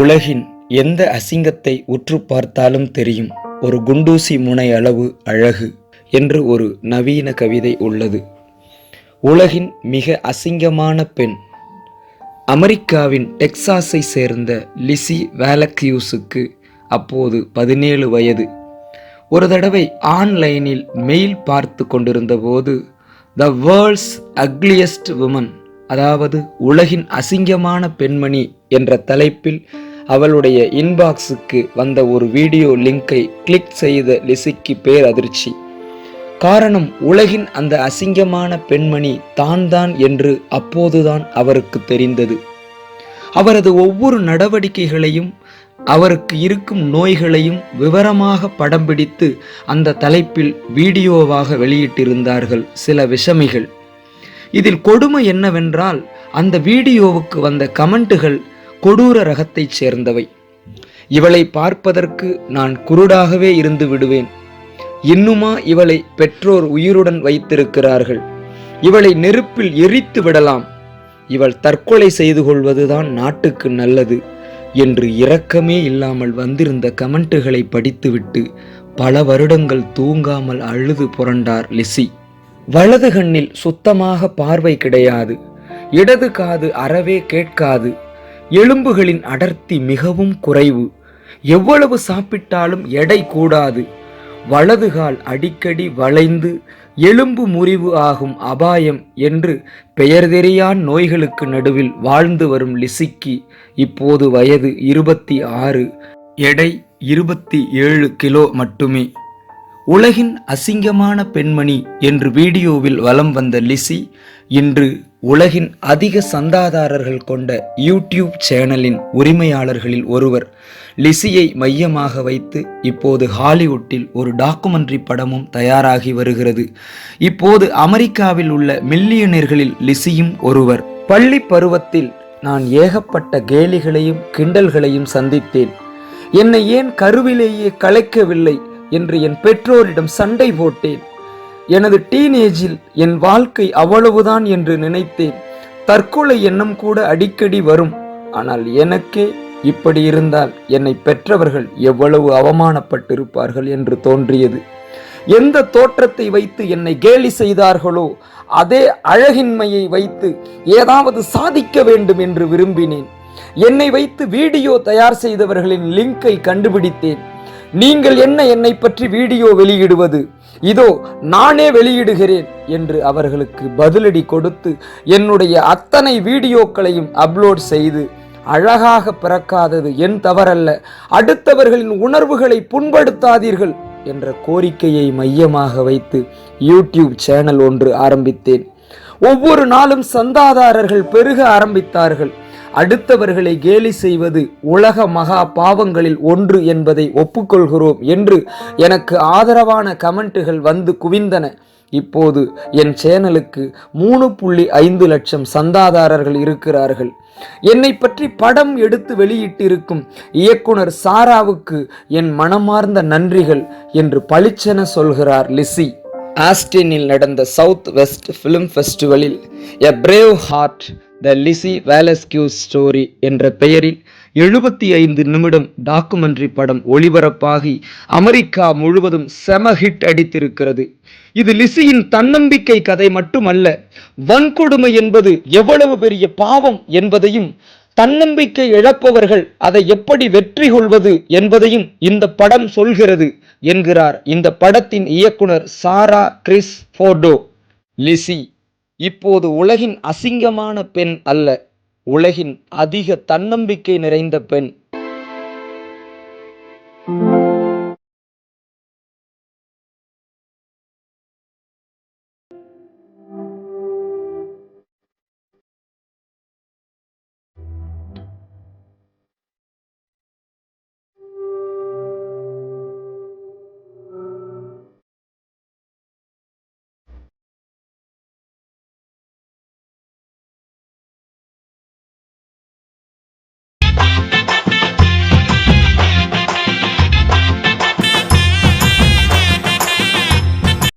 உலகின் எந்த அசிங்கத்தை உற்று பார்த்தாலும் தெரியும். ஒரு குண்டூசி முனை அளவு அழகு என்று ஒரு நவீன கவிதை உள்ளது. உலகின் மிக அசிங்கமான பெண். அமெரிக்காவின் டெக்சாஸை சேர்ந்த லிசி வேலக்யூஸுக்கு அப்போது பதினேழு வயது. ஒரு தடவை ஆன்லைனில் மெயில் பார்த்து கொண்டிருந்தபோது த வேர்ல்ட்ஸ் அக்லியஸ்ட் உமன் அதாவது உலகின் அசிங்கமான பெண்மணி என்ற தலைப்பில் அவளுடைய இன்பாக்ஸுக்கு வந்த ஒரு வீடியோ லிங்கை கிளிக் செய்த லிசிக்கு பேர் அதிர்ச்சி காரணம் உலகின் அந்த அசிங்கமான பெண்மணி தான் தான் என்று அப்போதுதான் அவருக்கு தெரிந்தது. அவரது ஒவ்வொரு நடவடிக்கைகளையும் அவருக்கு இருக்கும் நோய்களையும் விவரமாக படம் பிடித்து அந்த தலைப்பில் வீடியோவாக வெளியிட்டிருந்தார்கள் சில விஷமிகள். இதில் கொடுமை என்னவென்றால் அந்த வீடியோவுக்கு வந்த கமெண்ட்டுகள் கொடூர ரகத்தைச் சேர்ந்தவை. இவளை பார்ப்பதற்கு நான் குருடாகவே இருந்து விடுவேன். இன்னுமா இவளை பெற்றோர் உயிருடன் வைத்திருக்கிறார்கள். இவளை நெருப்பில் எரித்து விடலாம். இவள் தற்கொலை செய்து கொள்வதுதான் நாட்டுக்கு நல்லது என்று இரக்கமே இல்லாமல் வந்திருந்த கமெண்ட்டுகளை படித்துவிட்டு பல வருடங்கள் தூங்காமல் அழுது புரண்டார் லிசி. வலது கண்ணில் சுத்தமாக பார்வை கிடையாது. இடது காது அறவே கேட்காது. எலும்புகளின் அடர்த்தி மிகவும் குறைவு. எவ்வளவு சாப்பிட்டாலும் எடை கூடாது. வலது கால் அடிக்கடி வளைந்து எலும்பு முறிவு ஆகும் அபாயம் என்று பெயர் தெரியான் நோய்களுக்கு நடுவில் வாழ்ந்து வரும் லிசிக்கு இப்போது வயது இருபத்தி ஆறு. எடை இருபத்தி ஏழு கிலோ மட்டுமே. உலகின் அசிங்கமான பெண்மணி என்று வீடியோவில் வலம் வந்த லிசி இன்று உலகின் அதிக சந்தாதாரர்கள் கொண்ட யூடியூப் சேனலின் உரிமையாளர்களில் ஒருவர். லிசியை மையமாக வைத்து இப்போது ஹாலிவுட்டில் ஒரு டாக்குமெண்ட்ரி படமும் தயாராகி வருகிறது. இப்போது அமெரிக்காவில் உள்ள மில்லியனர்களில் லிசியும் ஒருவர். பள்ளி பருவத்தில் நான் ஏகப்பட்ட கேலிகளையும் கிண்டல்களையும் சந்தித்தேன். என்னை ஏன் கருவிலேயே கலைக்கவில்லை? என்று என் பெற்றோரிடம் சண்டை போட்டேன். எனது டீனேஜில் என் வாழ்க்கை அவ்வளவுதான் என்று நினைத்தேன். தற்கொலை எண்ணம் கூட அடிக்கடி வரும். ஆனால் எனக்கே இப்படி இருந்தால் என்னை பெற்றவர்கள் எவ்வளவு அவமானப்பட்டிருப்பார்கள் என்று தோன்றியது. எந்த தோற்றத்தை வைத்து என்னை கேலி செய்தார்களோ அதே அழகின்மையை வைத்து ஏதாவது சாதிக்க வேண்டும் என்று விரும்பினேன். என்னை வைத்து வீடியோ தயார் செய்தவர்களின் லிங்கை கண்டுபிடித்தேன். நீங்கள் என்ன என்னை பற்றி வீடியோ வெளியிடுவது? இதோ நானே வெளியிடுகிறேன் என்று அவர்களுக்கு பதிலடி கொடுத்து என்னுடைய அத்தனை வீடியோக்களையும் அப்லோட் செய்து அழகாக பிறக்காதது என் தவறல்ல. அடுத்தவர்களின் உணர்வுகளை புண்படுத்தாதீர்கள் என்ற கோரிக்கையை மையமாக வைத்து யூடியூப் சேனல் ஒன்று ஆரம்பித்தேன். ஒவ்வொரு நாளும் சந்தாதாரர்கள் பெருக ஆரம்பித்தார்கள். அடுத்தவர்களை கேலி செய்வது உலக மகா பாவங்களில் ஒன்று என்பதை ஒப்புக்கொள்கிறோம் என்று எனக்கு ஆதரவான கமெண்ட்டுகள் வந்து குவிந்தன. இப்போது என் சேனலுக்கு மூணு புள்ளி ஐந்து லட்சம் சந்தாதாரர்கள் இருக்கிறார்கள். என்னை பற்றி படம் எடுத்து வெளியிட்டிருக்கும் இயக்குனர் சாராவுக்கு என் மனமார்ந்த நன்றிகள் என்று பளிச்சென சொல்கிறார் லிசி. ஆஸ்டினில் நடந்த South west film ஃபெஸ்டிவலில் a brave heart the Lizzy Velasquez story என்ற பெயரில் எழுபத்தி ஐந்து நிமிடம் டாக்குமெண்ட்ரி படம் ஒளிபரப்பாகி அமெரிக்கா முழுவதும் செம ஹிட் அடித்திருக்கிறது. இது லிசியின் தன்னம்பிக்கை கதை மட்டுமல்ல வன்கொடுமை என்பது எவ்வளவு பெரிய பாவம் என்பதையும் தன்னம்பிக்கை இழப்பவர்கள் அதை எப்படி வெற்றி கொள்வது என்பதையும் இந்த படம் சொல்கிறது என்கிறார் இந்த படத்தின் இயக்குனர் சாரா கிறிஸ் ஃபோர்டோ. லிசி இப்போது உலகின் அசிங்கமான பெண் அல்ல உலகின் அதிக தன்னம்பிக்கை நிறைந்த பெண்.